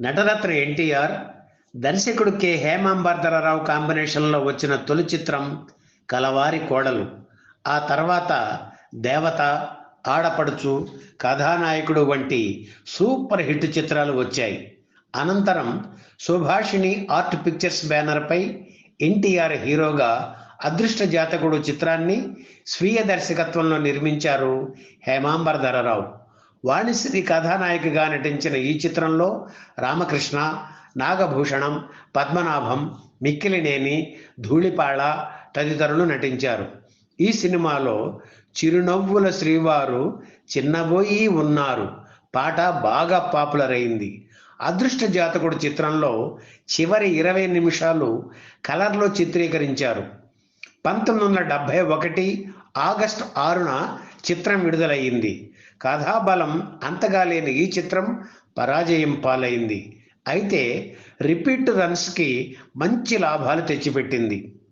నటరత్న ఎన్టీఆర్ దర్శకుడు కె. హేమాంబర్ధరరావు కాంబినేషన్లో వచ్చిన తొలి చిత్రం కలవారి కోడలు. ఆ తర్వాత దేవత ఆడపడుచు కథానాయకుడు వంటి సూపర్ హిట్ చిత్రాలు వచ్చాయి. అనంతరం సుభాషిణి ఆర్ట్ పిక్చర్స్ బ్యానర్పై ఎన్టీఆర్ హీరోగా అదృష్ట జాతకుడు చిత్రాన్ని స్వీయ దర్శకత్వంలో నిర్మించారు హేమాంబర్ధరరావు. వాణిశ్రీ కథానాయికగా నటించిన ఈ చిత్రంలో రామకృష్ణ నాగభూషణం పద్మనాభం మిక్కిలినేని ధూళిపాళ తదితరులు నటించారు. ఈ సినిమాలో చిరునవ్వుల శ్రీవారు చిన్నబోయి ఉన్నారు. పాట బాగా పాపులర్ అయింది. అదృష్ట జాతకుడు చిత్రంలో చివరి ఇరవై నిమిషాలు కలర్లో చిత్రీకరించారు. పంతొమ్మిది వందల డెబ్భై ఒకటి ఆగస్టు ఆరున చిత్రం విడుదలయ్యింది. కథాబలం అంతగా లేని ఈ చిత్రం పరాజయం పాలైంది. అయితే రిపీట్ రన్స్కి మంచి లాభాలు తెచ్చిపెట్టింది.